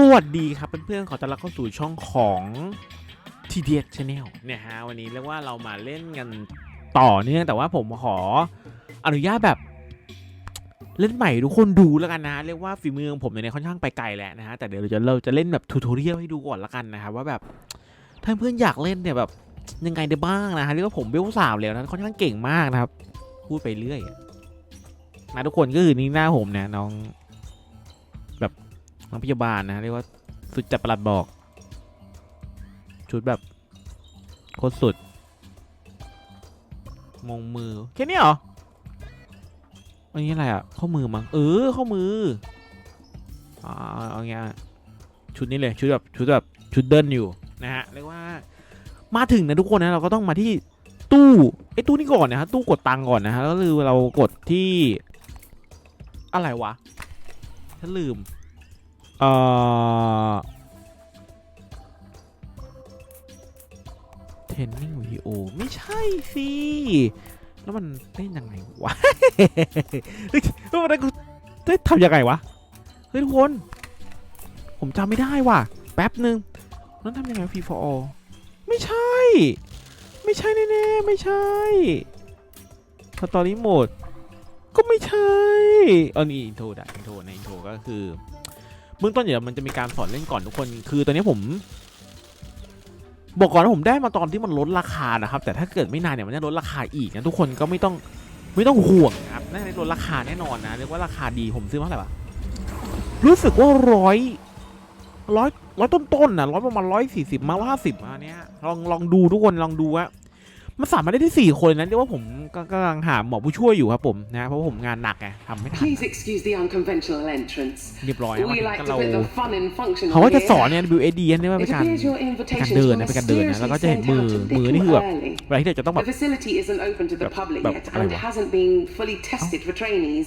สวัสดีครับเพื่อนๆ ขอต้อนรับเข้าสู่ช่องของ t d s Channel เนี่ยฮะวันนี้เรียกว่าเรามาเล่นกันต่อเนื่องแต่ว่าผมขออนุญาตแบบเล่นใหม่ทุกคนดูแล้วกันนะ เรียกว่าฝีมือของผมเนี่ยค่อนข้างไปไกลแล้วนะฮะแต่เดี๋ยวเราจะเราจะเล่นแบบทูทอเรียลให้ดูก่อนละกันนะครับว่าแบบถ้าเพื่อนอยากเล่นเนี่ยแบบยังไงได้บ้างนะฮะเรียกว่าผมเวลสามแล้วนะค่อนข้างเก่งมากนะครับ พูดไปเรื่อยนะทุกคนก็คือนี่หน้าผมเนี่ยน้อง น้องพยาบาลนะ เรียกว่าสุดจัดประหลัดบอก ชุดแบบโคตรสุด มงมือ แค่นี้เหรอ อันนี้อะไรอะ ข้อมือมั้ง เออ ข้อมืออ่าเอาเงี้ยชุดนี้เลย ชุดแบบ ชุดแบบ ชุดเดินอยู่นะฮะ เรียกว่า มาถึงนะทุกคนนะ เราก็ต้องมาที่ตู้ไอ้ตู้นี้ก่อนนะฮะตู้กดตังก่อนนะฮะ แล้วคือเรากดที่ อะไรวะฉันลืม เอ่อ เทรนนิ่งวิดีโอ ไม่ใช่สิ แล้วมันเล่นยังไงวะ เฮ้ยแล้วมันกูได้ทำยังไงวะ เฮ้ยทุกคน ผมจำไม่ได้ว่ะ แป๊บหนึ่งนั้นทำยังไงฟีฟอร์ไม่ใช่ ไม่ใช่แน่ๆไม่ใช่สตอรี่โหมดก็ไม่ใช่ออนี่อินโทรได้อินโทรในอินโทรก็คือ เบื้องต้นเดี๋ยวมันจะมีการสอนเล่นก่อนทุกคน คือตอนนี้ผม บอกก่อนว่าผมได้มาตอนที่มันลดราคานะครับ แต่ถ้าเกิดไม่นานเนี่ยมันจะลดราคาอีกนะทุกคนก็ไม่ต้องไม่ต้องห่วงครับน่าจะลดราคาแน่นอนนะเรียกว่าราคาดีผมซื้อมาเท่าไหร่ปะรู้สึกว่าร้อยร้อยร้อยต้นๆนะร้อยประมาณร้อยสี่สิบมาว่าสิบมาเนี้ยลองลองดูทุกคนลองดูว่า มันสามารถได้ที่สี่คนนะเรียกว่าผมก็กำลังหาหมอผู้ช่วยอยู่ครับผมนะเพราะว่าผมงานหนักไงทำไม่ทัน Please excuse the unconventional entrance. เรียบร้อยนะ We วัน like นี้ to เรา put the fun in function เขาก็จะ here. สอนเนี่ย WAD เนี่ยว่าเป็น It การ appears your การ invitations เดิน were นะเป็นการเดินนะแล้วก็จะ mysteriously เห็นมือ sent out a มือนี่คือ little แบบ early. เวลาที่เราจะต้องแบบ The facility isn't open to the Bep- public bep- yet อะไร and วะ hasn't been fully tested for trainees.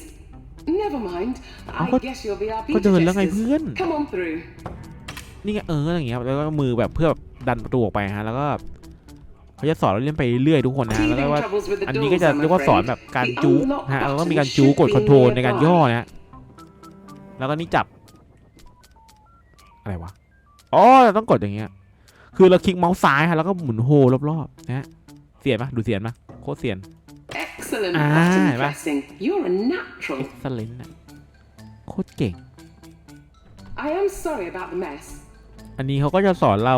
Never mind. เอา I ก็ guess you'll be our ก็ beta เดินแล้วไง testers. เพื่อน Come on through. นี่ไงเอออย่างเงี้ยครับแล้วก็มือแบบเพื่อแบบดันประตูออกไปฮะแล้วก็ เขาจะสอนเราเล่นไปเรื่อยทุกคนนะ แล้วก็ Teething ว่า troubles with the อันนี้ก็ doors, จะ I'm เรียกว่าสอน afraid. แบบการ The จู๊ unlock นะฮะเราต้อง button มีการจู๊ should กด be คอนโทรล nearby. ในการย่อนะฮะแล้วก็นี่จับ อะไรวะ อ๋อเราต้องกดอย่างเงี้ย คือเราคลิกเมาส์ซ้ายฮะแล้วก็หมุนโฮรอบๆนะฮะเสียนปะดูเสียนปะโคตรเสียน Excellent Ah, button right. pressing. You're a natural. เอ็กซ์เลนต์โคตรเก่ง I am sorry about the mess. อันนี้เขาก็จะสอนเรา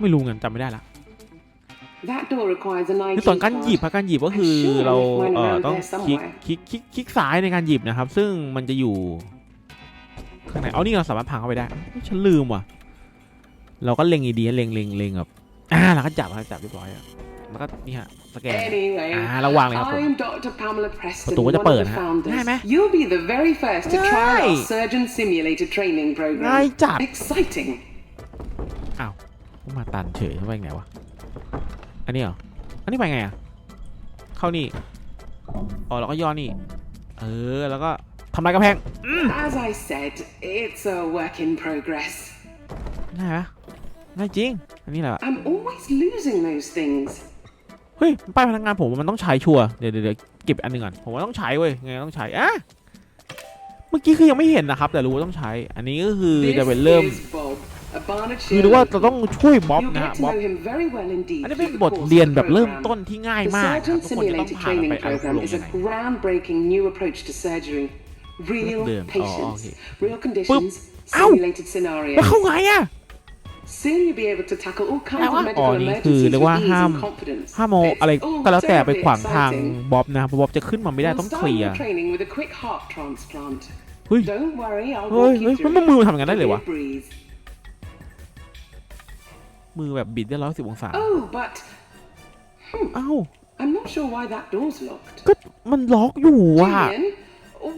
ไม่รู้เงินจำไม่ได้ละ คือ ID สอนการหยิบ card. ครับการหยิบก็คือ I'm sure เรา I'll find เอ่อ around ต้อง there คลิก somewhere. คลิกคลิกคลิกซ้ายในการหยิบนะครับ ซึ่งมันจะอยู่ข้างในเอานี่เราสามารถพังเข้าไปได้เอ้ยฉันลืมว่ะ เราก็เล็งดีๆเล็งเล็งเล็งแบบอ่าเราก็จับครับจับเรียบร้อยอะแล้วก็นี่ฮะสแกน Anyway, อ่าระวังเลยครับผม I'm Dr. Pamela Preston, ประตูก็จะ one เปิด of the ฮะ founders. ง่ายไหม You'll be the very first to try our ง่าย surgeon simulator training ง่าย program. จัด Exciting. มาตันเฉยไปไงวะ อันนี้เหรอ อันนี้ไปไงอะเข้านี่ อ๋อแล้วก็ย่อนี่ เออ แล้วก็ทำลายกระแพง As I said, it's a work in progress. ง่ายปะง่ายจริง อันนี้แหละ I'm always losing those things. เฮ้ยป้ายพนักงานผมมันต้องใช้ชัวร์เดี๋ยวเดี๋ยวเดี๋ยวเก็บอันหนึ่งก่อน ผมว่าต้องใช้เว้ย ไงต้องใช้อะเมื่อกี้คือยังไม่เห็นนะครับ แต่รู้ว่าต้องใช้ อันนี้ก็คือ This จะเป็นเริ่ม is Bob, a Barnard คือเรียกว่าเราต้องช่วยบ๊อบ You'll นะฮะ get to บ๊อบ know him very well indeed อันนี้ through เป็น the บท course เรียน of the แบบเริ่ม program. ต้นที่ง่าย The มากนะครับ Surgeon ทุกคนจะต้อง Simulator ผ่านมัน Training ไปอารมณ์ Program ลง is ยัง a ไง groundbreaking new approach to surgery. Real Đường. Ờ, patients, ok. real conditions, Ow. simulated แล้ว scenarios. เข้าไงอะ Soon you'll be able to tackle all kinds Nào á? of medical Ờ, นี่คือ emergencies เรียกว่า with ease ห้าม and confidence. ห้ามเอา It's อะไร all ก็แล้วแต่ไป terribly ขวางทาง exciting. บ๊อบนะเพราะบ๊อบจะขึ้นมาไม่ได้ We'll ต้องเค start ลียร์ your training with a quick heart transplant. เฮ้ย Don't worry, I'll เฮ้ย walk เฮ้ย you มัน through มือ it. ทำอย่างนั้นได้เลยวะ มือแบบบิดได้ร้อยสิบองศา Oh, but เอ้า I'm not sure why that door's locked. ก็มันล็อกอยู่อะ Julian,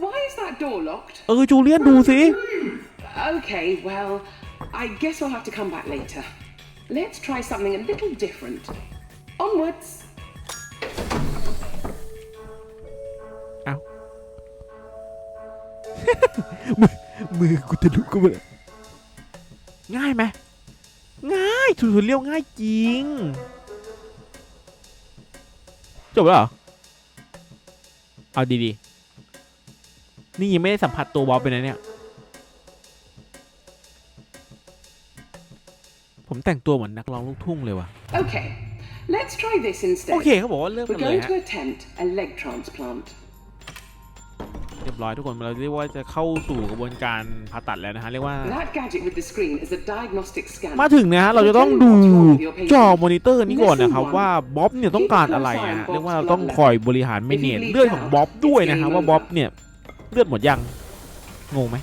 why is that door locked? เออจูเลียนดูสิ Okay, well, I guess we'll have to come back later. Let's try something a little different. Onwards. เอ้า มือมือกูทะลุกูไปเลยง่ายไหมง่าย ถูทูเรียลง่ายจริง จบแล้วเหรอ เอาดีๆ นี่ยังไม่ได้สัมผัสตัวบอลไปนะเนี่ย ผมแต่งตัวเหมือนนักร้องลูกทุ่งเลยว่ะโอเคเขาบอกว่าเลิกกัน We're เลย going ฮะ เรียบร้อยทุกคนเราเรียกว่าจะเข้าสู่กระบวนการผ่าตัดแล้วนะฮะเรียกว่า That gadget with the screen is a diagnostic scanner. มาถึงนะฮะเราจะต้องดูจอมอนิเตอร์นี้ก่อนนะครับว่าบ๊อบเนี่ยต้องการอะไรนะฮะเรียกว่าเราต้องคอยบริหารเมเนจเลือดของบ๊อบด้วยนะครับว่าบ๊อบเนี่ยเลือดหมดยังงงไหม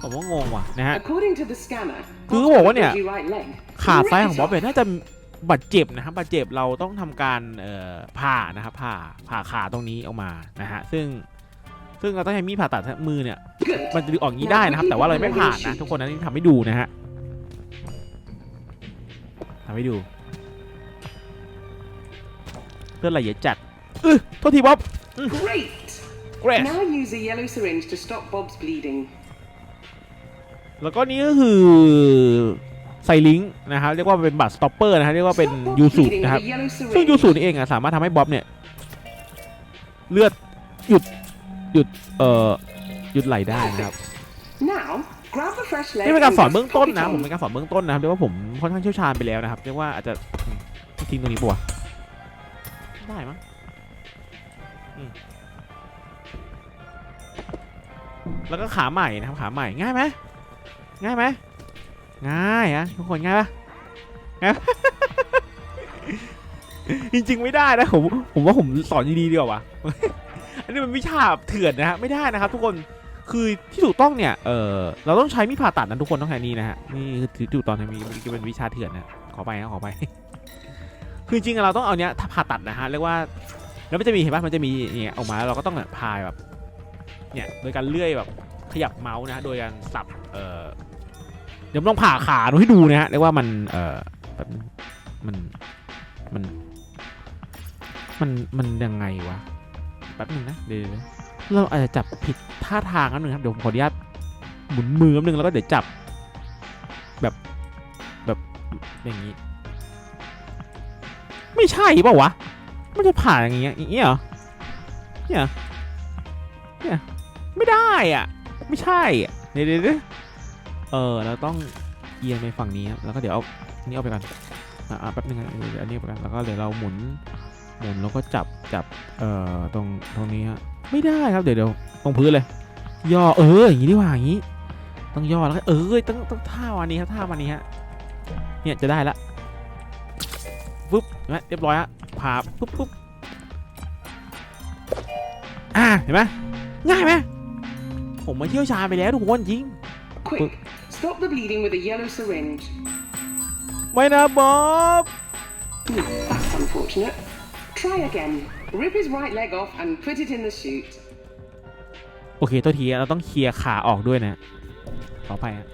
ผมว่างงว่ะนะฮะ According to the scanner, คือเขาบอกว่าเนี่ย Bob's right leg ขาซ้ายของ ripped บ๊อบ off. เนี่ยน่าจะบาดเจ็บนะครับบาดเจ็บเราต้องทำการเอ่อผ่านะครับผ่าผ่าขาตรงนี้ออกมานะฮะซึ่ง ซึ่งเราต้องใช้มีดผ่าตัดมือเนี่ย Good. มันจะดึงออกอย่างนี้ได้นะครับ แต่ว่าเราไม่ผ่านนะทุกคนนะนี่ทำให้ดูนะฮะทำให้ดูเลือดไหลเยอะจัดเออโทษทีบ๊อบ Great. เกรส Now use a yellow syringe to stop Bob's bleeding. แล้วก็นี่ก็คือไซลิงนะครับเรียกว่าเป็นบัตรสต็อปเปอร์นะครับเรียกว่าเป็น Stop Bob's ยูสู bleeding นะครับ with a yellow ซึ่ง syringe. ยูสูนี่เองอะสามารถทำให้บ๊อบเนี่ย เลือดหยุด หยุดเอ่อหยุดไหลได้นะครับ Now, grab the fresh leg. นี่เป็นการ and สอน just เบื้องต้น pop it นะ on. ผมเป็นการสอนเบื้องต้นนะครับเรียกว่าผมค่อนข้างเชี่ยวชาญไปแล้วนะครับเรียกว่าอาจจะอืมทิ้งตรงนี้ปัวะได้มั้งอืมแล้วก็ขาใหม่นะครับขาใหม่ง่ายไหมง่ายไหมง่ายอะทุกคนง่ายปะง่ายปะ จริงๆไม่ได้นะผมผมว่าผมสอนดีๆดีกว่าวะอั นนี้มันวิชาเถื่อนนะฮะไม่ได้นะครับ ทุกคนคือที่ถูกต้องเนี่ยเออเราต้องใช้มีดผ่าตัดนะทุกคนต้องแค่นี้นะฮะนี่คือที่ถูกตองทางนี้มันเป็นวิชาเถื่อนนะขอไปนะขอไปคือจริงๆเราต้องเอาเนี้ยถ้าผ่าตัดนะฮะเรียกว่าแล้วมันจะมีเห็นปะมันจะมีเนี่ยออกมาแล้วเราก็ต้องแบบพายแบบเนี่ยโดยการเลื่อยแบบขยับเมาส์นะฮะโดยการสับเออเดี๋ยวลองผ่าขาดูให้ดูนะฮะเรียกว่ามันเออแบบมันมันมันมันยังไงวะ แป๊บหนึงนะเดี๋ยวเราอาจจะจับผิดท่าทางนิดนึงครับเดี๋ยวผมขออนุญาตหมุนมือแป๊บนึงแล้วก็เดี๋ยวจับ แบบแบบอย่างนี้ ไม่ใช่เปล่าวะมันจะผ่านอย่างเงี้ยอย่างเงี้ยเหรอเนี่ยเนี่ยไม่ได้อะ ไม่ใช่อะเดี๋ยวเดี๋ยวเออเราต้องเอียงไปฝั่งนี้ครับแล้วก็เดี๋ยวเอาอันนี้เอาไปก่อนอะแป๊บนึงนะเดี๋ยวอันนี้ไปก่อนแล้วก็เดี๋ยวเราหมุน หมุนแล้วก็จับจับเอ่อตรงตรงนี้ฮะไม่ได้ครับเดี๋ยวเดี๋ยวตรงพื้นเลย ย่อเอออย่างนี้ดีกว่าอย่างนี้ ต้องย่อแล้วก็เออต้องต้องท่าวันนี้ครับท่าวันนี้ฮะเนี่ยจะได้ละปุ๊บเห็นไหมเรียบร้อยฮะผ่าปุ๊บปุ๊บอ่าเห็นไหมง่ายไหมผมมาเที่ยวชาญไปแล้วทุกคนจริง Quick, stop the bleeding with a yellow syringe. ไม่นะบ๊อบ Hmm, that's unfortunate. Try again. Rip his right leg off and put it in the chute. โอเคตัวทีเราต้องเคลียร์ขาออกด้วยนะขอไปฮะ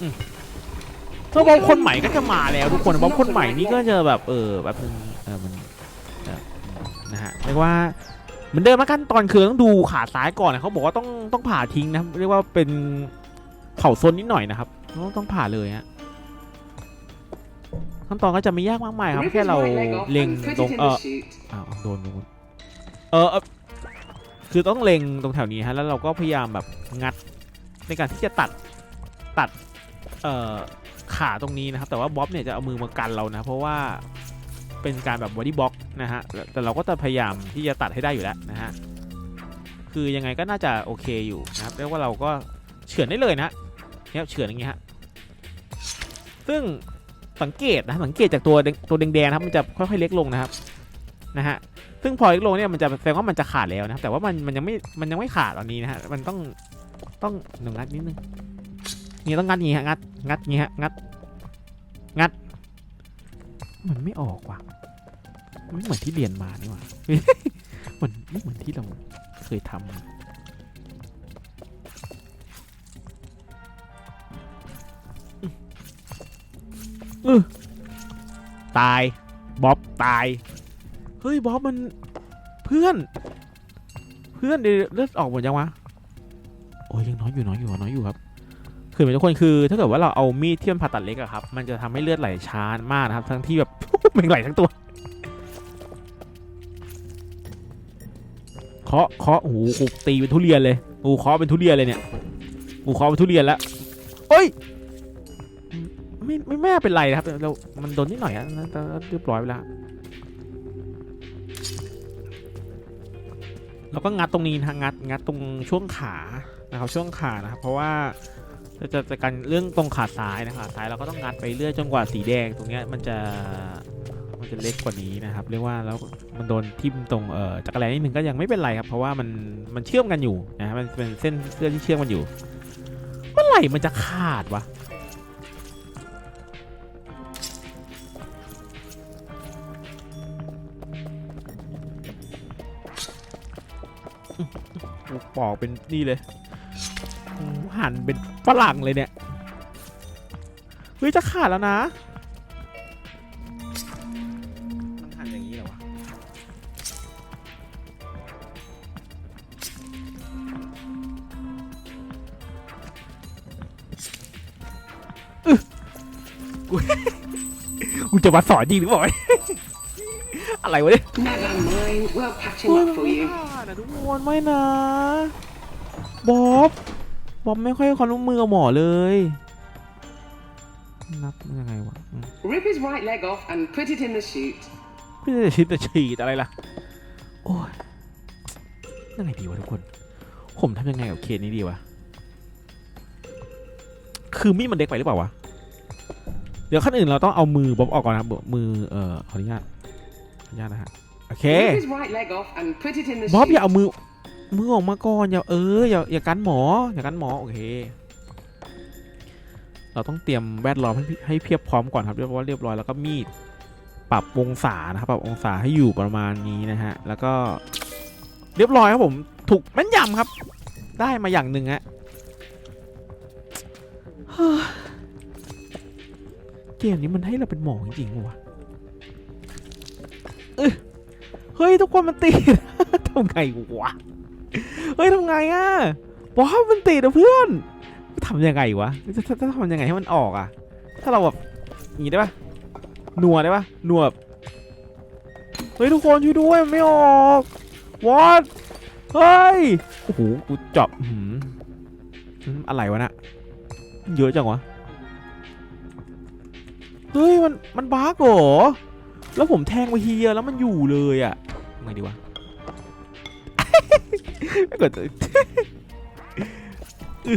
อืมแล้วบอมคนใหม่ก็จะมาแล้วทุกคนบอมคนใหม่นี่ก็จะแบบเออแบบนึงเออมันเออนะฮะเรียกว่าเหมือนเดิมมาขั้นตอนคือต้องดูขาซ้ายก่อนนะเขาบอกว่าต้องต้องผ่าทิ้งนะครับเรียกว่าเป็นเข่าซนนิดหน่อยนะครับต้องต้องผ่าเลยฮะ ขั้นตอนก็จะไม่ยากมากมายครับ แค่เราเล็งตรงเอออ้าวโดนโดนเออคือต้องเล็งตรงแถวนี้ฮะแล้วเราก็พยายามแบบงัดในการที่จะตัดตัดเอ่อขาตรงนี้นะครับ แต่ว่าบ๊อบเนี่ยจะเอามือมากันเรานะ เพราะว่าเป็นการแบบบอดี้บล็อกนะฮะแต่เราก็จะพยายามที่จะตัดให้ได้อยู่แล้วนะฮะคือยังไงก็น่าจะโอเคอยู่นะครับเรียกว่าเราก็เฉือนได้เลยนะเนี่ยเฉือนอย่างเงี้ยฮะซึ่ง สังเกตนะสังเกตจากตัวตัวแดงๆครับมันจะค่อยๆเล็กลงนะครับนะฮะซึ่งพอเล็กลงเนี่ยมันจะแสดงว่ามันจะขาดแล้วนะครับแต่ว่ามันมันยังไม่มันยังไม่ขาดตอนนี้นะฮะมันต้องต้องหนึ่งงัดนิดนึงนี่ต้องงัดงี้ฮะงัดงัดงี้ฮะงัดงัด มันไม่ออกว่ะไม่เหมือนที่เรียนมานี่หว่ามันไม่เหมือนที่เราเคยทำ อตายบ๊อบตาย เฮ้ยบ๊อบมันเพื่อน เพื่อนเดี๋ยวเลือดออกหมดยังวะโอ้ยยังน้อยอยู่น้อยอยู่น้อยอยู่ครับ คือเหมือนทุกคนคือถ้าเกิดว่าเราเอามีดที่มันผ่าตัดเล็กอะครับ มันจะทำให้เลือดไหลช้ามากนะครับ ทั้งที่แบบมันไหลทั้งตัวเคาะเคาะโอ้โหกูตีเป็นทุเรียนเลยกูเคาะเป็นทุเรียนเลยเนี่ยกูเคาะเป็นทุเรียนแล้วเอ้ย ไม่ไม่น่เป็นไรนะครับเรามันโดนนิดหน่อยอะนะแต่เรียบร้อยไปแล้วเราก็งัดตรงนี้นะงัดงัดตรงช่วงขานะครับช่วงขานะครับเพราะว่าจะจะจะกันเรื่องตรงขาซ้ายนะขาซ้ายเราก็ต้องงัดไปเรื่อยจนกว่าสีแดงตรงเนี้ยมันจะมันจะเล็กกว่านี้นะครับเรียกว่าแล้วมันโดนทิ่มตรงเอ่อจักรแลนิดนึงก็ยังไม่เป็นไรครับเพราะว่ามันมันเชื่อมกันอยู่นะฮะมันเป็นเส้นเสื้อที่เชื่อมกันอยู่เมื่อไหร่มันจะขาดวะ ปอกเป็นนี่เลยกูหั่นเป็นฝรั่งเลยเนี่ย เฮ้ยจะขาดแล้วนะมันหั่นอย่างนี้เหรอวะอึ๊ะกูกูจะมาสอนจริงหรือเปล่าวะ อะไรวะเนี่ย Never mind, we'll patch เฮ้ย him มัน up for ไม่ you. ผ่านอะทุกคนไม่นะบ๊อบบ๊อบไม่ค่อยให้ความร่วมมือกับหมอเลยนับมันยังไงวะอืม Rip his right leg off and put it in the chute. ไม่ได้ชิดแต่ฉีดอะไรล่ะ โอ้ยยังไงดีวะทุกคน ผมทำยังไงกับเคสนี้ดีวะ คือมีดมันเด็กไปหรือเปล่าวะ เดี๋ยวขั้นอื่นเราต้องเอามือบ๊อบออกก่อนนะครับมือเอ่อขออนุญาต ขออนุญาตนะฮะโอเค Rip his right leg off and put it in the บ๊อบอย่า chute. เอามือมือออกมาก่อนอย่าเอออย่าอย่ากันหมออย่ากันหมอโอเค เราต้องเตรียมแวดล้อมให้ให้เพียบพร้อมก่อนครับเรียกว่าเรียบร้อยแล้วก็มีดปรับองศานะครับปรับองศาให้อยู่ประมาณนี้นะฮะแล้วก็เรียบร้อยครับผมถูกแม่นยำครับ ได้มาอย่างหนึ่งฮะเฮ้ยเกมนี้มันให้เราเป็นหมอจริงๆปะวะ เอ้ยเฮ้ยทุกคนมันติด ทำไงวะ เฮ้ยทำไงอะบอสมันติดอะเพื่อนทำยังไงวะจะจะทำยังไงให้มันออกอะ ถ้าเราแบบอย่างนี้ได้ปะหนัวได้ปะหนัวเฮ้ยทุกคนช่วยด้วยไม่ออกวอตเฮ้ยโอ้โหกูจาะอื้อหืมอะไรวะน่ะเยอะจังวะเฮ้ยมันมันบ้าเหรอ แล้วผมแทงไปทีเดียวแล้วมันอยู่เลยอะทำไงดีวะไม่กดอึ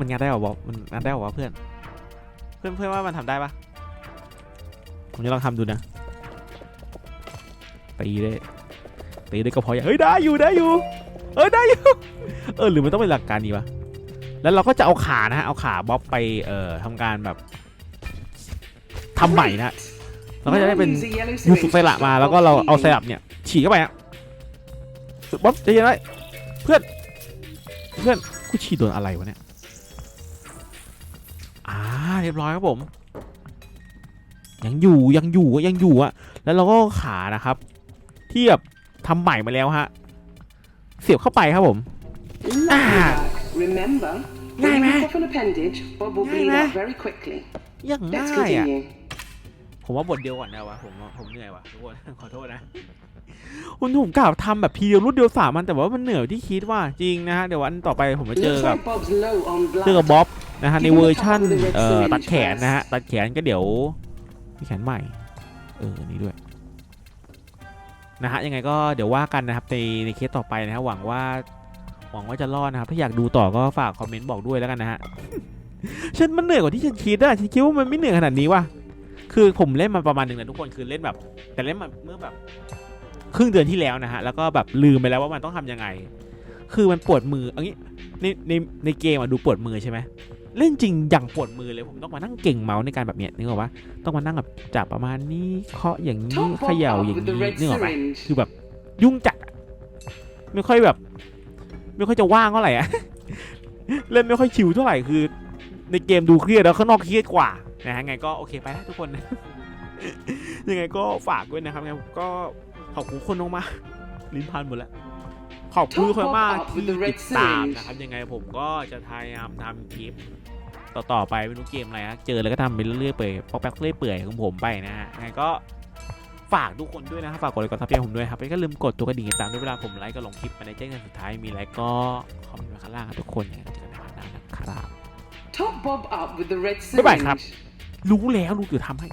มันงานได้เหรอบอกมันงานได้เหรอวะเพื่อน เพื่อนเพื่อนว่ามันทำได้ปะผมจะลองทำดูนะตีได้ตีได้ก็พออย่างเฮ้ยได้อยู่ได้อยู่ เออได้อยู่เออหรือมันต้องเป็นหลักการนี้วะแล้วเราก็จะเอาขานะฮะเอาขาบ๊อบไปเอ่อทำการแบบทำใหม่นะ เราก็จะได้เป็น Now use a yellow ยู syringe สุไซรัป to มา shove แล้วก็เรา Bob's เอา teeth ไซรัปเนี่ยฉีดเข้าไปฮะบ๊อบใจเย็นไว้เพื่อนเพื่อนกูฉีดโดนอะไรวะเนี่ยอ่าเรียบร้อยครับผม ยังอยู่ยังอยู่ยังอยู่อะแล้วเราก็ขานะครับที่แบบทำใหม่มาแล้วฮะเสียบเข้าไปครับผม Lovely Ah. work. Remember, Ngay when you mà. cut off an appendage, Bob will Ngay bleed mà. out very quickly. ยัง Let's ง่ายอะ continue. ผมว่าบทเดียวก่อนนะวะผมว่าผมเหนื่อยวะทุกคนขอโทษนะคุณผมกล่าวทำแบบทีเดียวรุดเดียวสามมันแต่ว่ามันเหนื่อยกว่าที่คิดว่าจริงนะฮะเดี๋ยววันต่อไปผมจะเจอ Looks กับ like Bob's low on เจอกับ blood. บ๊อบนะฮะใน Give him a เวอร์ชั่น couple of the red เอ่อ syringe ตัดแขนนะฮะ first. ตัดแขนก็เดี๋ยวมีแขนใหม่เอออันนี้ด้วยนะฮะยังไงก็เดี๋ยวว่ากันนะครับในในเคสต่อไปนะฮะหวังว่าหวังว่าจะรอดนะครับ ถ้าอยากดูต่อก็ฝากคอมเมนต์บอกด้วยแล้วกันนะฮะฉันมันเหนื่อยกว่าที่ฉันคิดอะฉันคิดว่ามันไม่เหนื่อยขนาดนี้ว่ะ คือผมเล่นมาประมาณหนึ่งนะทุกคนคือเล่นแบบ แต่เล่นมาเมื่อแบบครึ่งเดือนที่แล้วนะฮะ แล้วก็แบบลืมไปแล้วว่ามันต้องทำยังไง คือมันปวดมือเอันนี้ในในในเกมอะดูปวดมือใช่ไหมเล่นจริงอย่างปวดมือเลยผมต้องมานั่งเก่งเมาส์ในการแบบเนี้ยนึกออกปะต้องมานั่งแบบจับประมาณนี้เคาะอย่างนี้ Top เข Bob ย่า up อย่าง with the นี้ red นึกออกปะ syringe. คือแบบยุ่งจัดอะไม่ค่อยแบบ ไม่ค่อยจะว่างเท่าไหร่อะเล่นไม่ค่อยชิลเท่าไหร่คือ ในเกมดูเครียดแล้วข้างนอกเครียดกว่า นะฮะไงก็โอเคไปแล้วทุกคน ยังไงก็ฝากด้วยนะครับไงก็ขอบคุณคนมากๆลิ้นพันหมดแล้วขอบคุณคนมากที่ติดตามนะครับยังไงผมก็จะพยายามทำคลิปต่อๆไปไม่รู้เกมอะไรนะเจอแล้วก็ทำไปเรื่อยๆเปื่อยปอกแป๊กเรื่อยเปื่อยของผมไปนะฮะยังไงก็ฝากทุกคนด้วยนะครับฝากกดไลค์กดซับสไครต์ผมด้วยครับแล้วก็ลืมกดตัวกระดิ่งติดตามด้วยเวลาผมไลค์ก็ลงคลิปมาในแจ้งเตือนสุดท้ายมีไลค์ก็คอมเมนต์มาข้างล่างครับทุกคนยังไงก็เจอกันในครั้งหน้านะครับ top Bob up with the red Bye-bye, Cap. syringe. รู้แล้วรู้จะทำให้